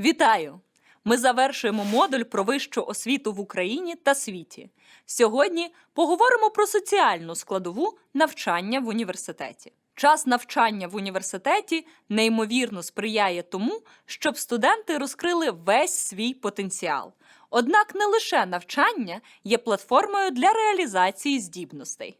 Вітаю! Ми завершуємо модуль про вищу освіту в Україні та світі. Сьогодні поговоримо про соціальну складову навчання в університеті. Час навчання в університеті неймовірно сприяє тому, щоб студенти розкрили весь свій потенціал. Однак не лише навчання є платформою для реалізації здібностей.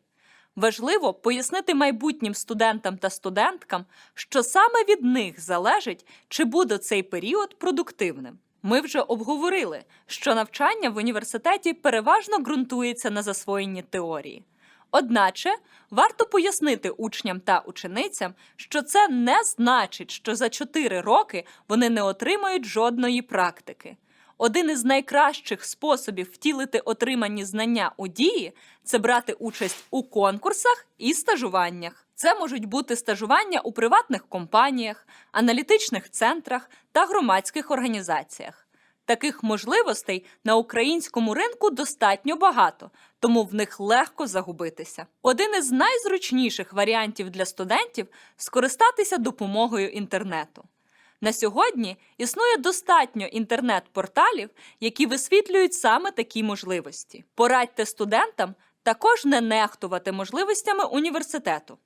Важливо пояснити майбутнім студентам та студенткам, що саме від них залежить, чи буде цей період продуктивним. Ми вже обговорили, що навчання в університеті переважно ґрунтується на засвоєнні теорії. Одначе варто пояснити учням та ученицям, що це не значить, що за 4 роки вони не отримають жодної практики. Один із найкращих способів втілити отримані знання у дії це брати участь у конкурсах і стажуваннях. Це можуть бути стажування у приватних компаніях, аналітичних центрах та громадських організаціях. Таких можливостей на українському ринку достатньо багато, тому в них легко загубитися. Один із найзручніших варіантів для студентів скористатися допомогою інтернету. На сьогодні існує достатньо інтернет-порталів, які висвітлюють саме такі можливості. Порадьте студентам також не нехтувати можливостями університету.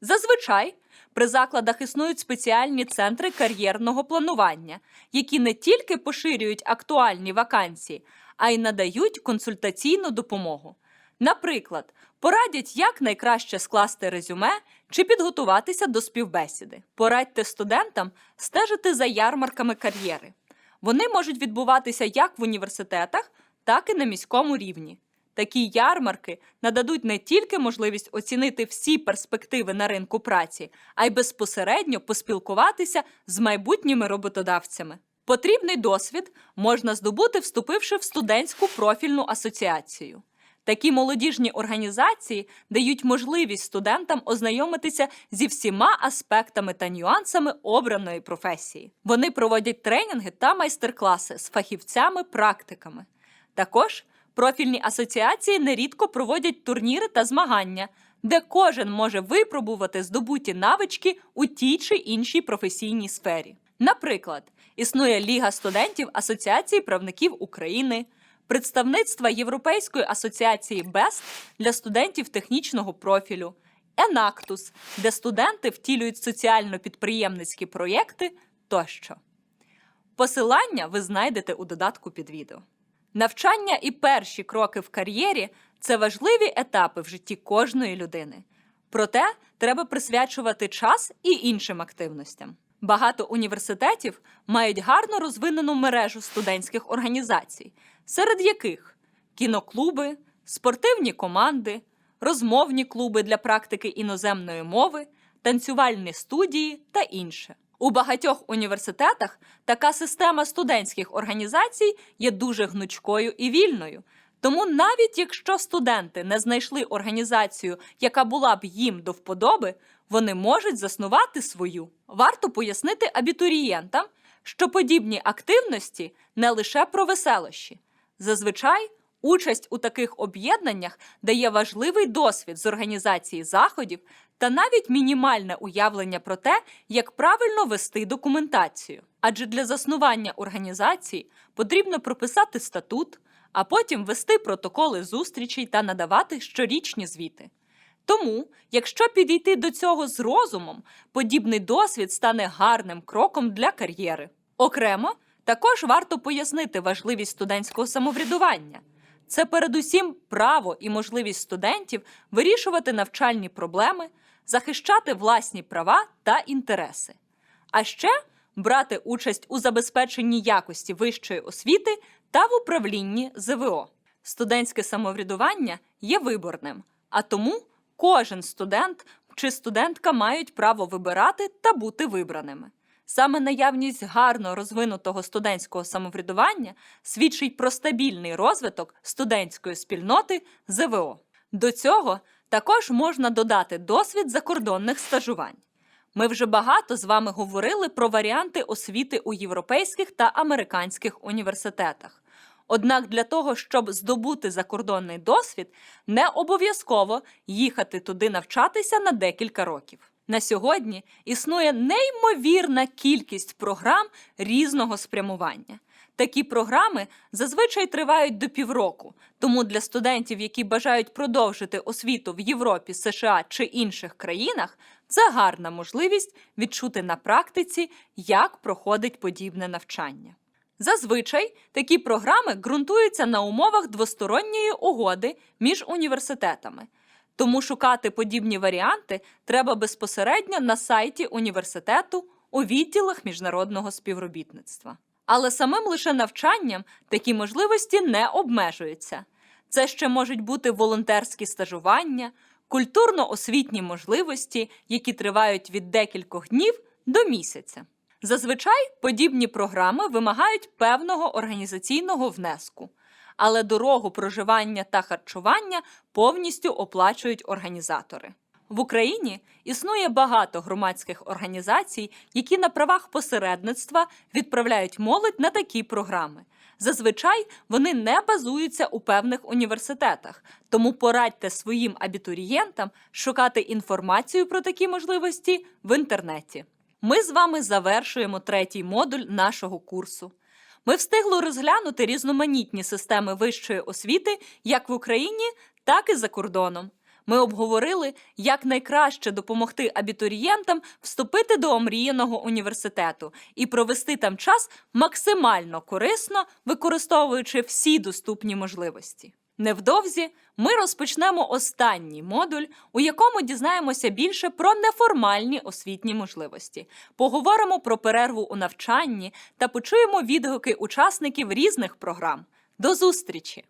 Зазвичай при закладах існують спеціальні центри кар'єрного планування, які не тільки поширюють актуальні вакансії, а й надають консультаційну допомогу. Наприклад, порадять, як найкраще скласти резюме чи підготуватися до співбесіди. Порадьте студентам стежити за ярмарками кар'єри. Вони можуть відбуватися як в університетах, так і на міському рівні. Такі ярмарки нададуть не тільки можливість оцінити всі перспективи на ринку праці, а й безпосередньо поспілкуватися з майбутніми роботодавцями. Потрібний досвід можна здобути, вступивши в студентську профільну асоціацію. Такі молодіжні організації дають можливість студентам ознайомитися зі всіма аспектами та нюансами обраної професії. Вони проводять тренінги та майстер-класи з фахівцями-практиками. Також профільні асоціації нерідко проводять турніри та змагання, де кожен може випробувати здобуті навички у тій чи іншій професійній сфері. Наприклад, існує Ліга студентів Асоціації правників України, представництва Європейської асоціації БЕСТ для студентів технічного профілю, Енактус, де студенти втілюють соціально-підприємницькі проєкти тощо. Посилання ви знайдете у додатку під відео. Навчання і перші кроки в кар'єрі це важливі етапи в житті кожної людини. Проте треба присвячувати час і іншим активностям. Багато університетів мають гарно розвинену мережу студентських організацій, серед яких кіноклуби, спортивні команди, розмовні клуби для практики іноземної мови, танцювальні студії та інше. У багатьох університетах така система студентських організацій є дуже гнучкою і вільною. Тому навіть якщо студенти не знайшли організацію, яка була б їм до вподоби, вони можуть заснувати свою. Варто пояснити абітурієнтам, що подібні активності не лише про веселощі. Зазвичай участь у таких об'єднаннях дає важливий досвід з організації заходів та навіть мінімальне уявлення про те, як правильно вести документацію. Адже для заснування організації потрібно прописати статут, а потім вести протоколи зустрічей та надавати щорічні звіти. Тому, якщо підійти до цього з розумом, подібний досвід стане гарним кроком для кар'єри. Окремо, також варто пояснити важливість студентського самоврядування. Це передусім право і можливість студентів вирішувати навчальні проблеми, захищати власні права та інтереси. А ще брати участь у забезпеченні якості вищої освіти та в управлінні ЗВО. Студентське самоврядування є виборним, а тому кожен студент чи студентка мають право вибирати та бути вибраними. Саме наявність гарно розвинутого студентського самоврядування свідчить про стабільний розвиток студентської спільноти ЗВО. До цього також можна додати досвід закордонних стажувань. Ми вже багато з вами говорили про варіанти освіти у європейських та американських університетах. Однак для того, щоб здобути закордонний досвід, не обов'язково їхати туди навчатися на декілька років. На сьогодні існує неймовірна кількість програм різного спрямування. Такі програми зазвичай тривають до півроку, тому для студентів, які бажають продовжити освіту в Європі, США чи інших країнах, це гарна можливість відчути на практиці, як проходить подібне навчання. Зазвичай такі програми ґрунтуються на умовах двосторонньої угоди між університетами. Тому шукати подібні варіанти треба безпосередньо на сайті університету у відділах міжнародного співробітництва. Але самим лише навчанням такі можливості не обмежуються. Це ще можуть бути волонтерські стажування, культурно-освітні можливості, які тривають від декількох днів до місяця. Зазвичай подібні програми вимагають певного організаційного внеску, але дорогу проживання та харчування повністю оплачують організатори. В Україні існує багато громадських організацій, які на правах посередництва відправляють молодь на такі програми. Зазвичай вони не базуються у певних університетах, тому порадьте своїм абітурієнтам шукати інформацію про такі можливості в інтернеті. Ми з вами завершуємо третій модуль нашого курсу. Ми встигли розглянути різноманітні системи вищої освіти як в Україні, так і за кордоном. Ми обговорили, як найкраще допомогти абітурієнтам вступити до омріяного університету і провести там час максимально корисно, використовуючи всі доступні можливості. Невдовзі ми розпочнемо останній модуль, у якому дізнаємося більше про неформальні освітні можливості, поговоримо про перерву у навчанні та почуємо відгуки учасників різних програм. До зустрічі!